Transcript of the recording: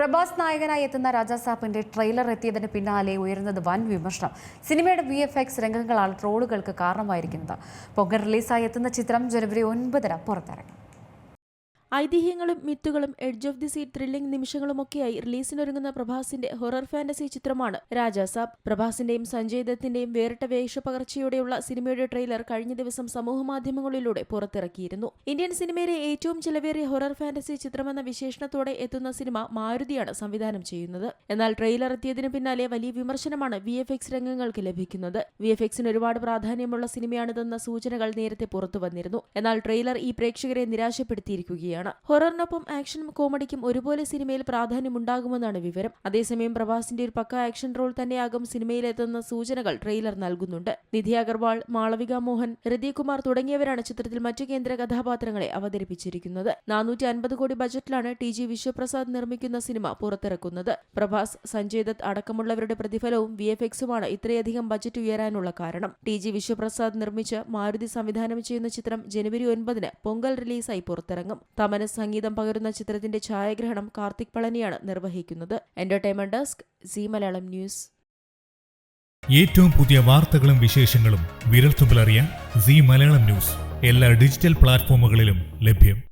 പ്രഭാസ് നായകനായി എത്തുന്ന രാജാസാപ്പിന്റെ ട്രെയിലർ എത്തിയതിന് പിന്നാലെ ഉയരുന്നത് വൻ വിമർശനം. സിനിമയുടെ വി എഫ് എക്സ് രംഗങ്ങളാണ് ട്രോളുകൾക്ക് കാരണമായിരിക്കുന്നത്. പൊങ്കൽ റിലീസായി എത്തുന്ന ചിത്രം ജനുവരി ഒൻപതിന് പുറത്തിറങ്ങും. ഐതിഹ്യങ്ങളും മിത്തുകളും edge of the sea thrilling നിമിഷങ്ങളുമൊക്കെയായി റിലീസിനൊരുങ്ങുന്ന പ്രഭാസിന്റെ ഹൊറർ ഫാന്റസി ചിത്രമാണ് രാജാസാബ് പ്രഭാസിന്റെയും സഞ്ജയ് ദത്തിന്റെയും വേറിട്ട വേഷപകർച്ചയോടെയുള്ള സിനിമയുടെ ട്രെയിലർ കഴിഞ്ഞ ദിവസം സമൂഹമാധ്യമങ്ങളിലൂടെ പുറത്തിറക്കിയിരുന്നു. ഇന്ത്യൻ സിനിമയിലെ ഏറ്റവും ചിലവേറിയ ഹൊറർ ഫാന്റസി ചിത്രമെന്ന വിശേഷണത്തോടെ എത്തുന്ന സിനിമ മാരുതിയാണ് സംവിധാനം ചെയ്യുന്നത്. എന്നാൽ ട്രെയിലർ എത്തിയതിനു പിന്നാലെ വലിയ വിമർശനമാണ് വി എഫ് എക്സ് രംഗങ്ങൾക്ക് ലഭിക്കുന്നത്. വി എഫ് എക്സിന് ഒരുപാട് പ്രാധാന്യമുള്ള സിനിമയാണിതെന്ന സൂചനകൾ നേരത്തെ പുറത്തു വന്നിരുന്നു എന്നാൽ ട്രെയിലർ ഈ പ്രേക്ഷകരെ നിരാശപ്പെടുത്തിയിരിക്കുകയാണ്. ഹൊററിനൊപ്പം ആക്ഷനും കോമഡിക്കും ഒരുപോലെ സിനിമയിൽ പ്രാധാന്യമുണ്ടാകുമെന്നാണ് വിവരം. അതേസമയം പ്രഭാസിന്റെ ഒരു പക്ക ആക്ഷൻ റോൾ തന്നെയാകും സിനിമയിലെത്തുന്ന സൂചനകൾ ട്രെയിലർ നൽകുന്നുണ്ട്. നിധി അഗർവാൾ മാളവിക മോഹൻ ഹൃദയ് കുമാർ തുടങ്ങിയവരാണ് ചിത്രത്തിൽ മറ്റു കേന്ദ്ര കഥാപാത്രങ്ങളെ അവതരിപ്പിച്ചിരിക്കുന്നത്. നാനൂറ്റി അൻപത് കോടി ബജറ്റിലാണ് ടി ജി വിശ്വപ്രസാദ് നിർമ്മിക്കുന്ന സിനിമ പുറത്തിറക്കുന്നത്. പ്രഭാസ് സഞ്ജയ് ദത്ത് അടക്കമുള്ളവരുടെ പ്രതിഫലവും വി എഫ് എക്സുമാണ് ഇത്രയധികം ബജറ്റ് ഉയരാനുള്ള കാരണം. ടി ജി വിശ്വപ്രസാദ് നിർമ്മിച്ച് മാരുതി സംവിധാനം ചെയ്യുന്ന ചിത്രം ജനുവരി ഒൻപതിന് പൊങ്കൽ റിലീസായി പുറത്തിറങ്ങും. തമന് സംഗീതം പകരുന്ന ചിത്രത്തിന്റെ ഛായാഗ്രഹണം കാർത്തിക് പളനിയാണ് നിർവഹിക്കുന്നത്. Entertainment desk Zee Malayalam news ഏറ്റവും പുതിയ വാർത്തകളും വിശേഷങ്ങളും വിരൽത്തുമ്പിലറിയാൻ സി മലയാളം ന്യൂസ് എല്ലാ ഡിജിറ്റൽ പ്ലാറ്റ്ഫോമുകളിലും ലഭ്യം.